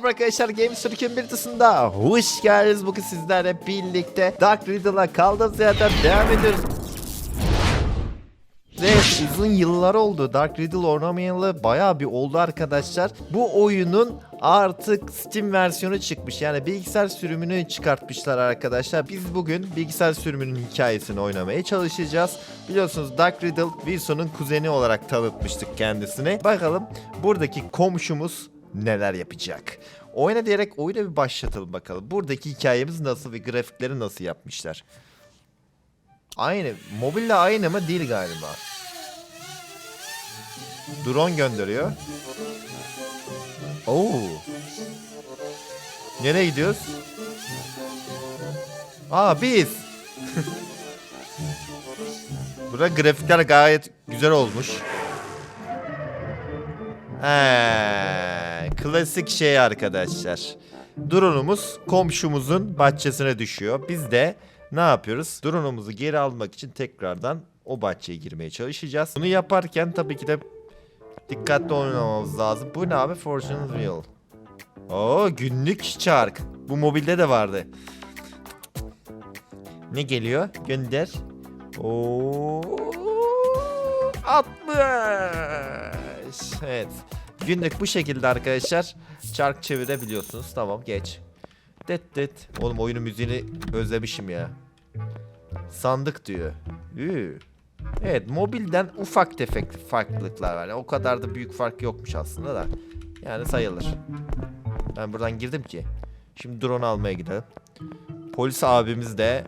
Merhaba arkadaşlar Games Türkiye'nin bir dışında hoş geldiniz. Bugün sizlerle birlikte Dark Riddle'a kaldığımız yerden devam ediyoruz. Ve uzun yıllar oldu. Dark Riddle oynamayalı bayağı bir oldu arkadaşlar. Bu oyunun artık Steam versiyonu çıkmış. Yani bilgisayar sürümünü çıkartmışlar arkadaşlar. Biz bugün bilgisayar sürümünün hikayesini oynamaya çalışacağız. Biliyorsunuz Dark Riddle Wilson'un kuzeni olarak tanıtmıştık kendisini. Bakalım buradaki komşumuz neler yapacak. Oyna diyerek oyuna bir başlatalım bakalım. Buradaki hikayemiz nasıl ve grafikleri nasıl yapmışlar. Aynı. Mobille aynı mı? Değil galiba. Drone gönderiyor. Oo. Nereye gidiyoruz? Aa biz. Burada grafikler gayet güzel olmuş. He, klasik şey arkadaşlar. Drone'umuz komşumuzun bahçesine düşüyor. Biz de ne yapıyoruz? Drone'umuzu geri almak için tekrardan o bahçeye girmeye çalışacağız. Bunu yaparken tabii ki de dikkatli oynamamız lazım. Bu ne abi? Fortune Wheel. Oo günlük çark. Bu mobilde de vardı. Ne geliyor? Gönder. Oo 60. Evet. Günlük bu şekilde arkadaşlar çark çevirebiliyorsunuz. Tamam geç. Det det. Oğlum oyunun müziğini özlemişim ya. Sandık diyor. Üü. Evet mobilden ufak tefek farklılıklar var. O kadar da büyük fark yokmuş aslında da. Yani sayılır. Ben buradan girdim ki. Şimdi drone almaya gidelim. Polis abimiz de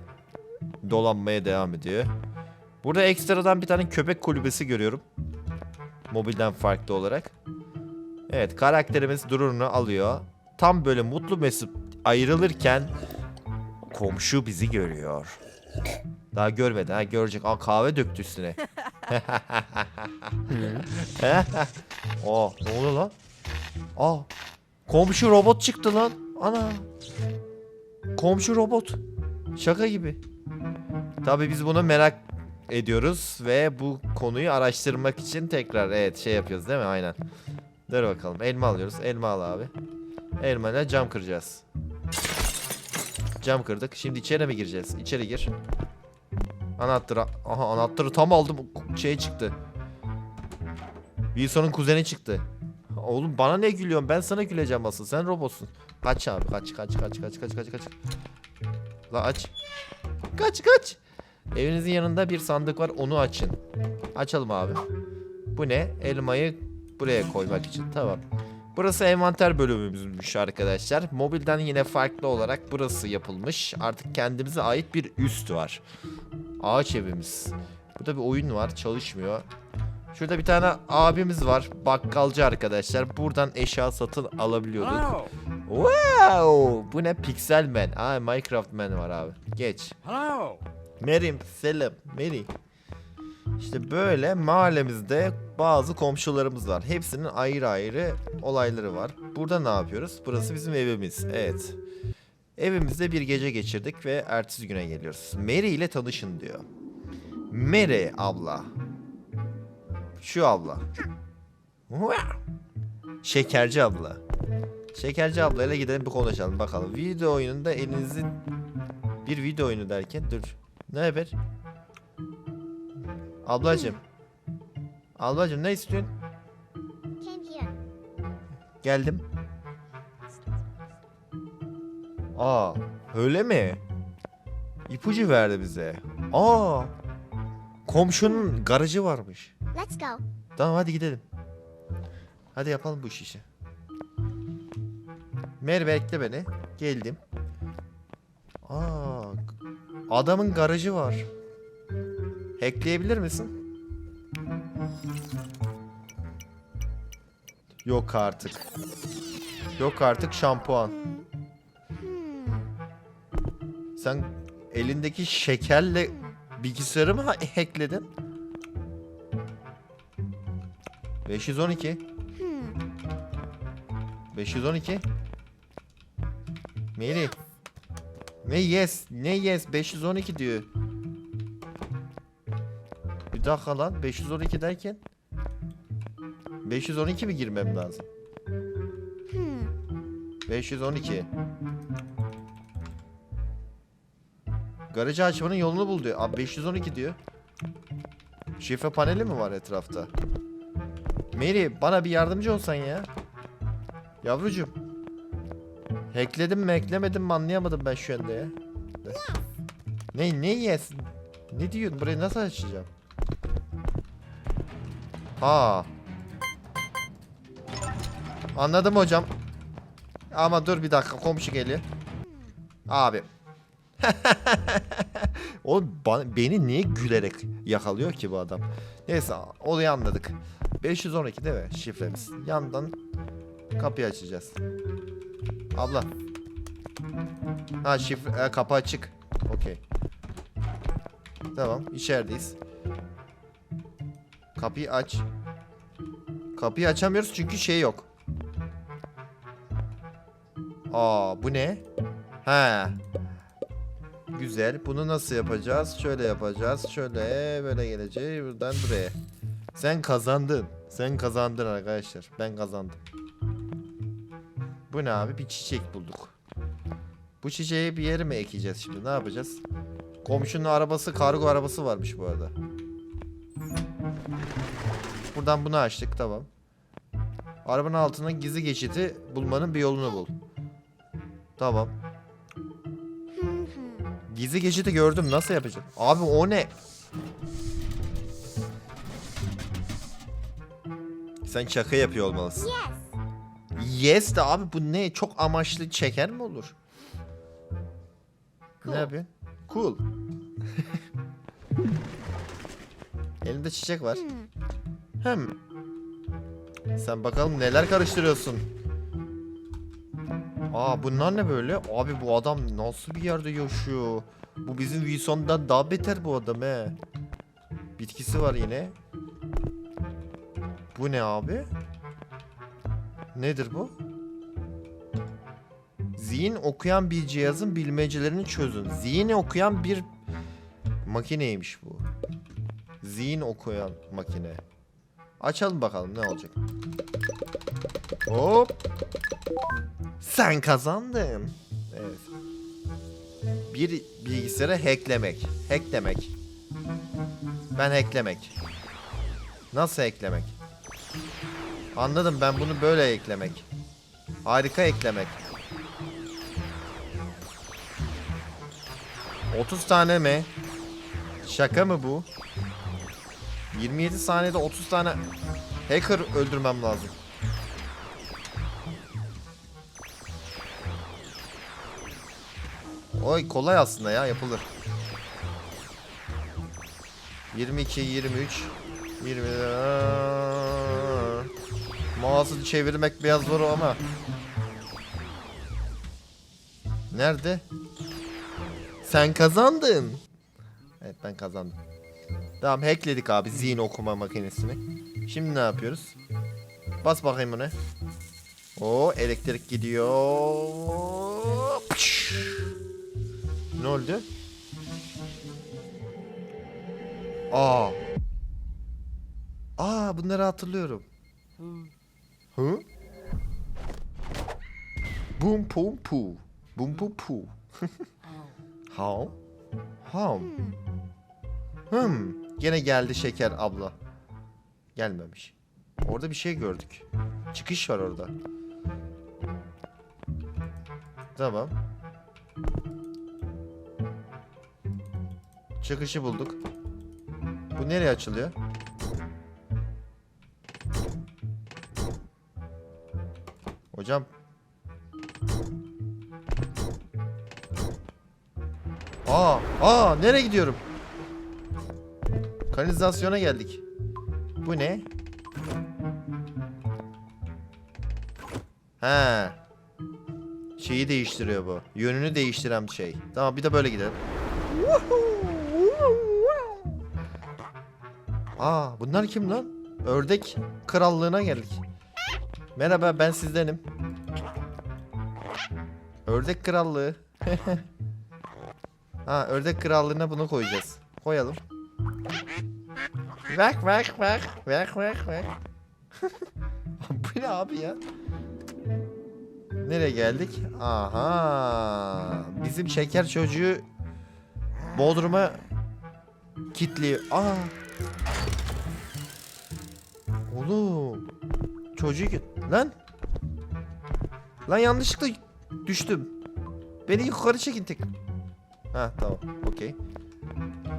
dolanmaya devam ediyor. Burada ekstradan bir tane köpek kulübesi görüyorum. Mobilden farklı olarak. Evet karakterimiz drone'unu alıyor. Tam böyle mutlu mesut ayrılırken komşu bizi görüyor. Daha görmedi ha görecek. Aa kahve döktü üstüne. Aa ne oluyor lan? Aa komşu robot çıktı lan. Ana. Komşu robot. Şaka gibi. Tabii biz bunu merak ediyoruz ve bu konuyu araştırmak için tekrar evet şey yapıyoruz değil mi? Aynen. Dur bakalım. Elma alıyoruz. Elma al abi. Elma ile cam kıracağız. Cam kırdık. Şimdi içeri mi gireceğiz? İçeri gir. Anahtarı. Aha anahtarı tam aldım. Şey çıktı. Wilson'un kuzeni çıktı. Oğlum bana ne gülüyorsun? Ben sana güleceğim asıl. Sen robotsun. Kaç abi. Kaç kaç kaç kaç kaç kaç kaç. La aç. Kaç kaç. Evinizin yanında bir sandık var. Onu açın. Açalım abi. Bu ne? Elmayı buraya koymak için. Tamam. Burası envanter bölümümüzmüş arkadaşlar. Mobilden yine farklı olarak burası yapılmış. Artık kendimize ait bir üst var. Ağaç evimiz. Burada bir oyun var. Çalışmıyor. Şurada bir tane abimiz var. Bakkalcı arkadaşlar. Buradan eşya satın alabiliyorduk. Hello. Wow! Bu ne? Pixel Man. Aa Minecraft Man var abi. Geç. Hello. Merim, selam, Meri. İşte böyle mahallemizde bazı komşularımız var. Hepsinin ayrı ayrı olayları var. Burada ne yapıyoruz? Burası bizim evimiz. Evet. Evimizde bir gece geçirdik ve ertesi güne geliyoruz. Mary ile tanışın diyor. Mary abla. Şu abla. Şekerci abla. Şekerci ablayla gidelim bir konuşalım bakalım. Video oyununda elinizin bir video oyunu derken dur. Ne haber? Ablacım. Ablacım ne istiyorsun? Came here. Geldim. Aa, öyle mi? İpucu verdi bize. Aa. Komşunun garajı varmış. Let's go. Tamam hadi gidelim. Hadi yapalım bu işi. Mer bekle beni. Geldim. Aa, adamın garajı var. Hackleyebilir misin? Yok artık. Yok artık şampuan. Sen elindeki şekerle bilgisayarı mı ha- hackledin? 512. 512. Meri. Ne yes? Ne yes? 512 diyor. Bir dakika lan. 512 derken 512 mi girmem lazım? 512. Garajı açmanın yolunu bul diyor. Abi 512 diyor. Şifre paneli mi var etrafta? Mary bana bir yardımcı olsan ya. Yavrucuğum. Hackledim mi hacklemedim mi anlayamadım ben şu anda ya. Ne ne yes? Ne diyorsun? Burayı nasıl açacağım? Ha. Anladım hocam. Ama dur bir dakika komşu geliyor. Abi. o beni niye gülerek yakalıyor ki bu adam? Neyse olayı anladık. 512 değil mi şifremiz? Yandan kapıyı açacağız. Abla. Ha şifre e, kapı açık. Okey. Tamam içerideyiz. Kapıyı aç. Kapıyı açamıyoruz çünkü şey yok. Aa bu ne? He. Güzel. Bunu nasıl yapacağız? Şöyle yapacağız. Şöyle böyle geleceğiz. Buradan buraya. Sen kazandın. Sen kazandın arkadaşlar. Ben kazandım. Bu ne abi? Bir çiçek bulduk. Bu çiçeği bir yere mi ekeceğiz şimdi? Ne yapacağız? Komşunun arabası kargo arabası varmış bu arada. Buradan bunu açtık tamam. Arabanın altına gizli geçidi bulmanın bir yolunu bul. Tamam. Gizli geçidi gördüm nasıl yapacağım? Abi o ne? Sen şaka yapıyor olmalısın. Yes. Yes de abi bu ne? Çok amaçlı çeker mi olur? Ne yapıyorsun? Cool. Elinde çiçek var. Hem. Sen bakalım neler karıştırıyorsun. Aa bunlar ne böyle? Abi bu adam nasıl bir yerde yaşıyor? Bu bizim Wilson'dan daha beter bu adam he. Bitkisi var yine. Bu ne abi? Nedir bu? Zihin okuyan bir cihazın bilmecelerini çözün. Zihin okuyan bir makineymiş bu. Zihin okuyan makine. Açalım bakalım ne olacak. Hop. Sen kazandın. Evet. Bir bilgisayara hacklemek. Hack demek. Ben hacklemek. Nasıl eklemek? Anladım ben bunu böyle eklemek. Harika eklemek. 30 tane mi? Şaka mı bu? 27 saniyede 30 tane hacker öldürmem lazım. Oy kolay aslında ya yapılır. 22, 23, 20. Mouse'u çevirmek biraz zor ama. Nerede? Sen kazandın. Evet ben kazandım. Tamam hackledik abi zihin okuma makinesini. Şimdi ne yapıyoruz? Bas bakayım ona. O elektrik gidiyor. Pış. Ne oldu? Aa. Aa bunları hatırlıyorum. Hı? Boom pum pu. Boom pum pu. How? How? Hmm. Gene geldi şeker abla. Gelmemiş. Orada bir şey gördük. Çıkış var orada. Tamam. Çıkışı bulduk. Bu nereye açılıyor? Hocam. Aa, aa nereye gidiyorum? Kanalizasyona geldik. Bu ne? He. Şeyi değiştiriyor bu. Yönünü değiştiren bir şey. Tamam bir de böyle gidelim. Aa bunlar kim lan? Ördek krallığına geldik. Merhaba ben sizdenim. Ördek krallığı. ha ördek krallığına bunu koyacağız. Koyalım. Bak bak bak. Bak bak bak. Bu ne abi ya? Nereye geldik? Aha. Bizim şeker çocuğu Bodrum'a kitliyor. Aa. Oğlum. Çocuğu lan. Lan yanlışlıkla düştüm. Beni yukarı çekin tek. Ha tamam. Okey.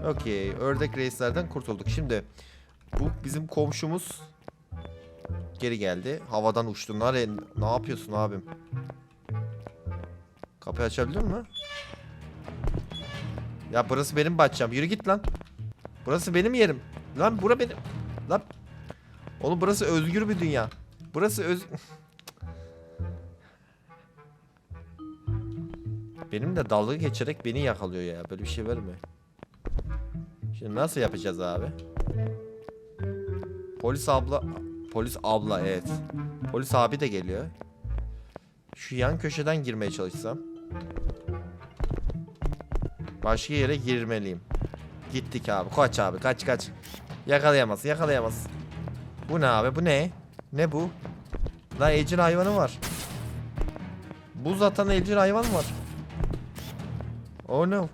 Okey. Ördek reislerden kurtulduk. Şimdi bu bizim komşumuz geri geldi. Havadan uçtu. Nare ne yapıyorsun abim? Kapıyı açabilir mi? Ya burası benim bahçem. Yürü git lan. Burası benim yerim. Lan bura benim. Lan. Oğlum burası özgür bir dünya. Burası öz... Benim de dalga geçerek beni yakalıyor ya. Böyle bir şey mı? Şimdi nasıl yapacağız abi? Polis abla... Polis abla evet. Polis abi de geliyor. Şu yan köşeden girmeye çalışsam. Başka yere girmeliyim. Gittik abi. Kaç abi. Kaç kaç. Yakalayamaz. Yakalayamaz. Bu ne abi? Bu ne? Ne bu? Lan evcil hayvanı var. Buz atan evcil hayvan var. Oh no.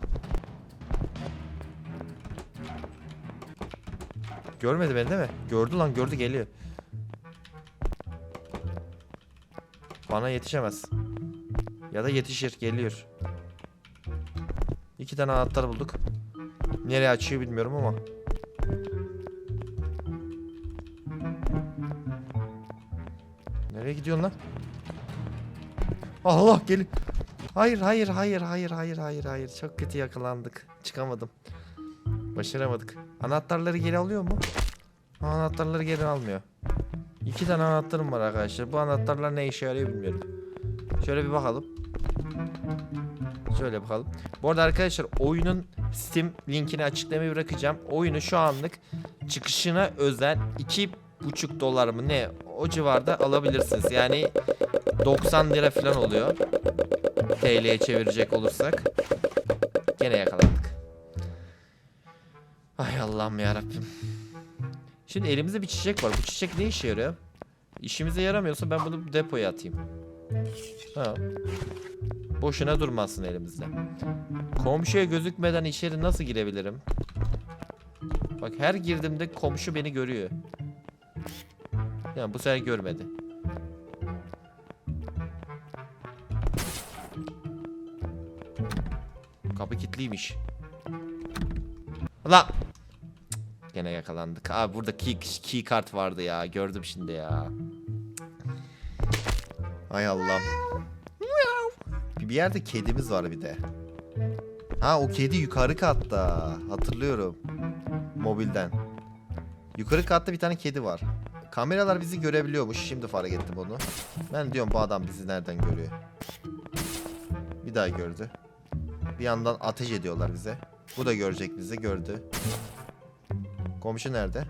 Görmedi beni değil mi? Gördü lan gördü geliyor. Bana yetişemez. Ya da yetişir geliyor. İki tane anahtar bulduk. Nereye açıyor bilmiyorum ama. Nereye gidiyorsun lan? Allah gel. Hayır hayır hayır hayır hayır hayır hayır. Çok kötü yakalandık. Çıkamadım. Başaramadık. Anahtarları geri alıyor mu? Anahtarları geri almıyor. İki tane anahtarım var arkadaşlar. Bu anahtarlar ne işe yarıyor bilmiyorum. Şöyle bir bakalım. Şöyle bakalım. Bu arada arkadaşlar oyunun Steam linkini açıklamaya bırakacağım. Oyunu şu anlık çıkışına özel 2,5 dolar mı ne o civarda alabilirsiniz. Yani 90 lira falan oluyor. TL'ye çevirecek olursak. Gene yakalandık. Ay Allah'ım ya Rabbim. Şimdi elimizde bir çiçek var. Bu çiçek ne işe yarıyor? İşimize yaramıyorsa ben bunu depoya atayım. Ha. Boşuna durmasın elimizde. Komşuya gözükmeden içeri nasıl girebilirim? Bak her girdiğimde komşu beni görüyor. Yani bu sefer görmedi. Kapı kilitliymiş. Lan! Gene yakalandık. Abi burada key, key kart vardı ya. Gördüm şimdi ya. Ay Allah'ım. Bir yerde kedimiz var bir de. Ha o kedi yukarı katta. Hatırlıyorum. Mobilden. Yukarı katta bir tane kedi var. Kameralar bizi görebiliyormuş. Şimdi fark ettim onu. Ben diyorum bu adam bizi nereden görüyor? Bir daha gördü. Bir yandan ateş ediyorlar bize. Bu da görecek bizi. Gördü. Komşu nerede?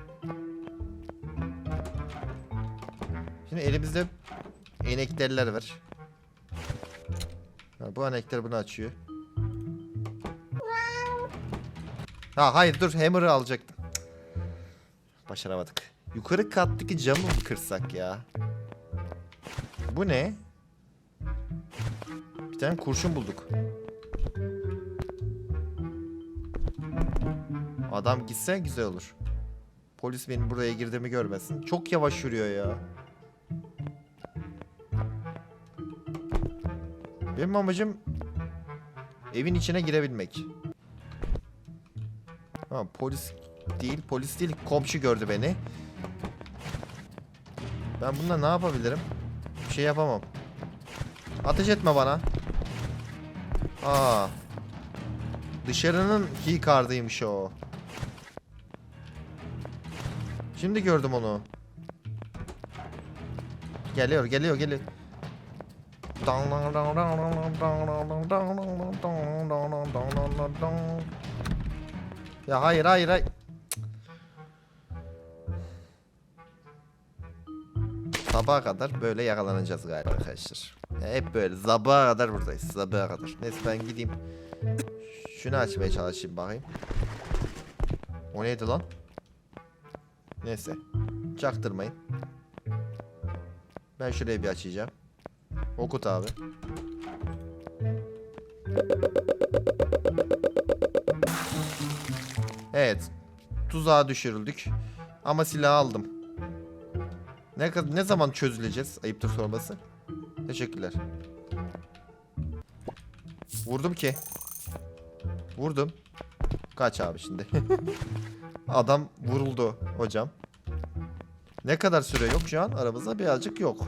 Şimdi elimizde enekterler var. Ha, bu enekter bunu açıyor. Ha hayır dur hammer'ı alacaktım. Başaramadık. Yukarı kattaki camı mı kırsak ya? Bu ne? Bir tane kurşun bulduk. Adam gitse güzel olur. Polis benim buraya girdiğimi görmesin. Çok yavaş yürüyor ya. Benim amacım evin içine girebilmek. Ha polis değil, polis değil. Komşu gördü beni. Ben bununla ne yapabilirim? Bir şey yapamam. Ateş etme bana. Aa. Dışarının key card'ıymış o. Şimdi gördüm onu. Geliyor, geliyor, geliyor. Ya hayır, hayır, hayır. Sabaha kadar böyle yakalanacağız galiba arkadaşlar. Ya hep böyle sabaha kadar buradayız. Sabaha kadar. Neyse ben gideyim. Şunu açmaya çalışayım bakayım. O neydi lan? Neyse. Çaktırmayın. Ben şurayı bir açacağım. Okut abi. Evet. Tuzağa düşürüldük. Ama silahı aldım. Ne, ne zaman çözüleceğiz? Ayıptır sorması. Teşekkürler. Vurdum ki. Vurdum. Kaç abi şimdi. Adam vuruldu hocam. Ne kadar süre yok şu an? Aramızda birazcık yok.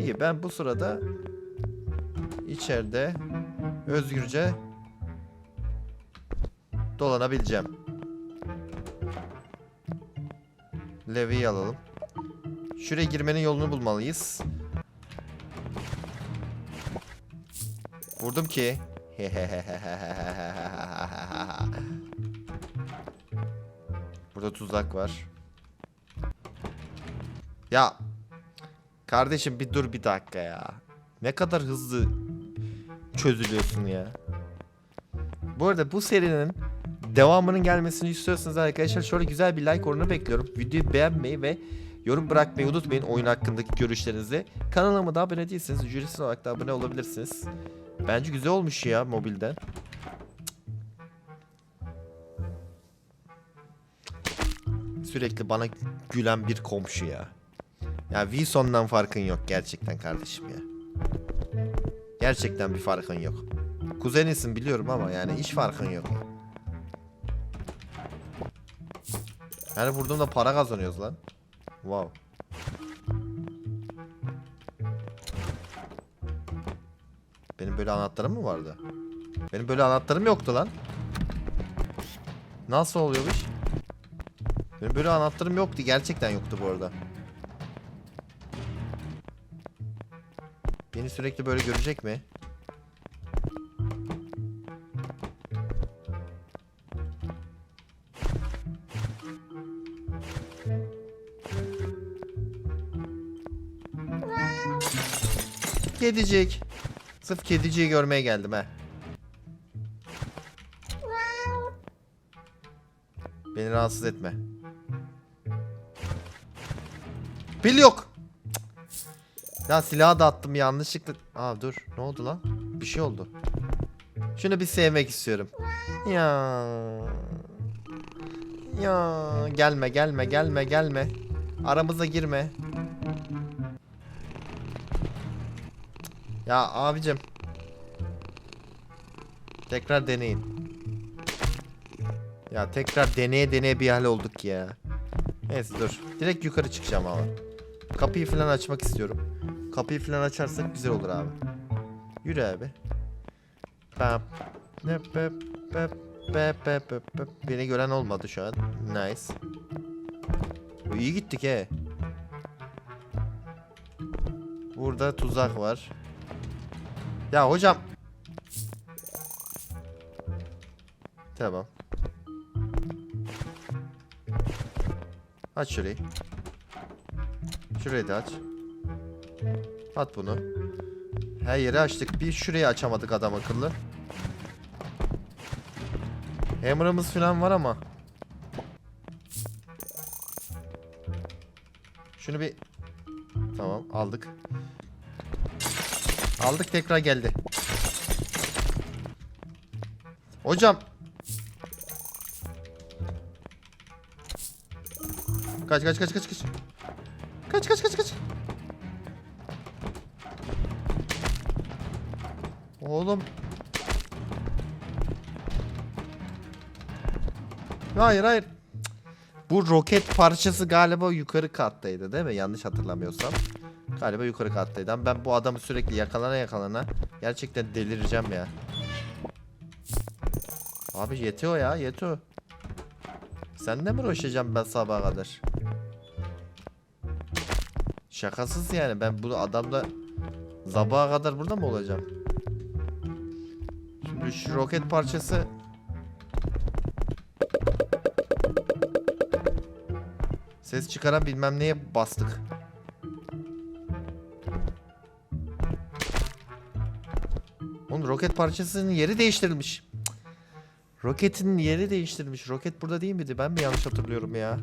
İyi ben bu sırada içeride özgürce dolanabileceğim. Levi'yi alalım. Şuraya girmenin yolunu bulmalıyız. Vurdum ki. Burada tuzak var. Ya kardeşim bir dur bir dakika ya. Ne kadar hızlı çözülüyorsun ya. Bu arada bu serinin devamının gelmesini istiyorsanız arkadaşlar şöyle güzel bir like oranı bekliyorum. Videoyu beğenmeyi ve yorum bırakmayı unutmayın oyun hakkındaki görüşlerinizi. Kanalıma da abone değilseniz ücretsiz olarak da abone olabilirsiniz. Bence güzel olmuş ya mobilden. Sürekli bana gülen bir komşu ya. Ya Wilson'dan farkın yok gerçekten kardeşim ya. Gerçekten bir farkın yok. Kuzenisin biliyorum ama yani hiç farkın yok. Yani vurduğumda para kazanıyoruz lan. Wow. Benim böyle anahtarım mı vardı? Benim böyle anahtarım yoktu lan. Nasıl oluyor bu iş? Benim böyle anahtarım yoktu. Gerçekten yoktu bu arada. Beni sürekli böyle görecek mi? Kedicik. Sırf kediciyi görmeye geldim ha. Beni rahatsız etme. Pil yok. Ya silahı da attım yanlışlıkla. Aa dur ne oldu lan? Bir şey oldu. Şunu bir sevmek istiyorum. Ya. Ya gelme gelme gelme gelme. Aramıza girme. Ya abicim. Tekrar deneyin. Ya tekrar deneye deneye bir hal olduk ya. Neyse dur. Direkt yukarı çıkacağım ama. Kapıyı falan açmak istiyorum. Kapıyı falan açarsak güzel olur abi. Yürü abi. Pep pep pep pep pep pep. Beni gören olmadı şu an. Nice. İyi gittik he. Burada tuzak var. Ya hocam. Tamam. Aç şurayı. Şurayı da aç. At bunu. Her yeri açtık. Bir şurayı açamadık adam akıllı. Hammer'ımız falan var ama. Şunu bir... Tamam aldık. Aldık tekrar geldi. Hocam. Kaç kaç kaç kaç kaç. Kaç kaç kaç kaç. Oğlum. Hayır hayır. Bu roket parçası galiba yukarı kattaydı değil mi? Yanlış hatırlamıyorsam. Galiba yukarı kattaydı. Ben bu adamı sürekli yakalana yakalana gerçekten delireceğim ya. Abi yetiyor ya yetiyor. Sen de mi uğraşacağım ben sabaha kadar? Şakasız yani ben bu adamla sabaha kadar burada mı olacağım? Şimdi şu roket parçası Ses çıkaran bilmem neye bastık. Oğlum roket parçasının yeri değiştirilmiş. Roketin yeri değiştirilmiş. Roket burada değil miydi? Ben mi yanlış hatırlıyorum ya?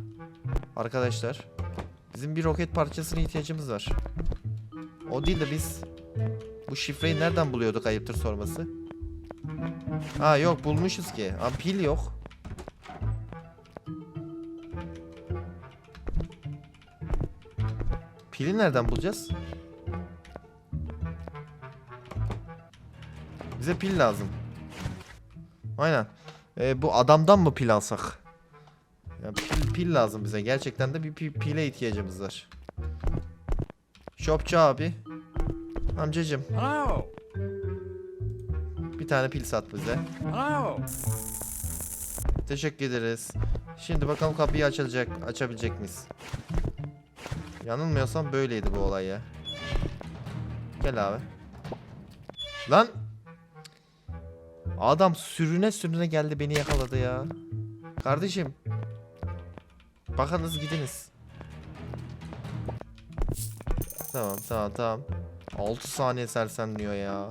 Arkadaşlar. Bizim bir roket parçasına ihtiyacımız var. O değil de biz Bu şifreyi nereden buluyorduk ayıptır sorması? Ha yok bulmuşuz ki. Ama pil yok. Pili nereden bulacağız? Bize pil lazım. Aynen. Ee, bu adamdan mı pil alsak? Pil, lazım bize. Gerçekten de bir pil, pile ihtiyacımız var. Shopçu abi. Amcacım Hello. bir tane pil sat bize. Hello. Teşekkür ederiz. Şimdi bakalım kapıyı açılacak, açabilecek miyiz? Yanılmıyorsam böyleydi bu olay ya. Gel abi. Lan! Adam sürüne sürüne geldi beni yakaladı ya. Kardeşim. Bakınız gidiniz. Tamam tamam tamam. 6 saniye sersemliyor ya.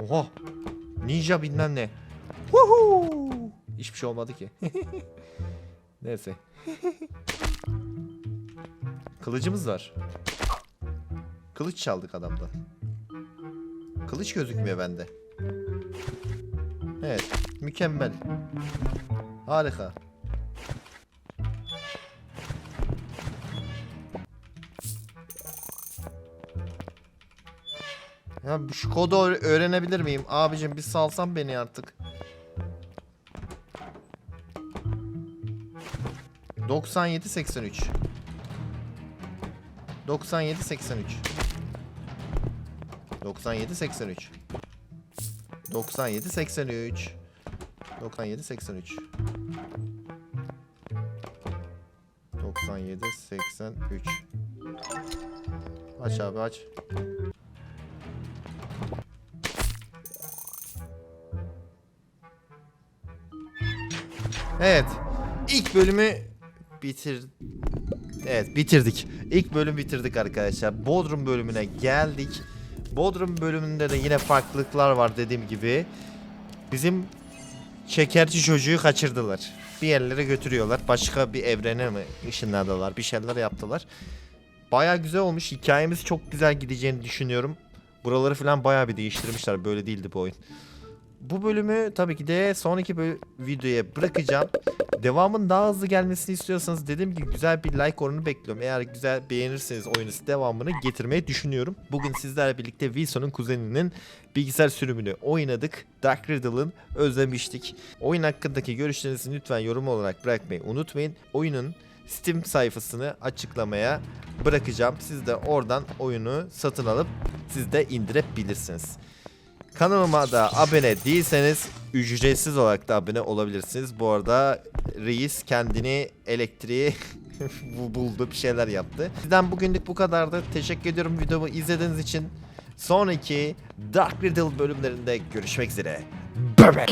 Oha. Ninja bilmem ne. Woohoo! Hiçbir şey olmadı ki. Neyse. Kılıcımız var. Kılıç çaldık adamdan. Kılıç gözükmüyor bende. Evet. Mükemmel. Harika. Ya şu kodu öğ- öğrenebilir miyim? Abicim bir salsan beni artık. 97 83 97 83 97 83 97 83 97 83 97 83 Aç abi aç. Evet. İlk bölümü bitir Evet bitirdik. İlk bölüm bitirdik arkadaşlar. Bodrum bölümüne geldik. Bodrum bölümünde de yine farklılıklar var dediğim gibi. Bizim şekerci çocuğu kaçırdılar. Bir yerlere götürüyorlar. Başka bir evrene mi ışınladılar? Bir şeyler yaptılar. Baya güzel olmuş. Hikayemiz çok güzel gideceğini düşünüyorum. Buraları falan baya bir değiştirmişler. Böyle değildi bu oyun. Bu bölümü tabii ki de sonraki videoya bırakacağım. Devamın daha hızlı gelmesini istiyorsanız dediğim gibi güzel bir like oranı bekliyorum. Eğer güzel beğenirseniz oyunu devamını getirmeyi düşünüyorum. Bugün sizlerle birlikte Wilson'un kuzeninin bilgisayar sürümünü oynadık. Dark Riddle'ın özlemiştik. Oyun hakkındaki görüşlerinizi lütfen yorum olarak bırakmayı unutmayın. Oyunun Steam sayfasını açıklamaya bırakacağım. Siz de oradan oyunu satın alıp siz de indirebilirsiniz. Kanalıma da abone değilseniz ücretsiz olarak da abone olabilirsiniz. Bu arada reis kendini elektriği bu- buldu bir şeyler yaptı. Sizden bugünlük bu kadardı. Teşekkür ediyorum videomu izlediğiniz için. Sonraki Dark Riddle bölümlerinde görüşmek üzere. Bye bye.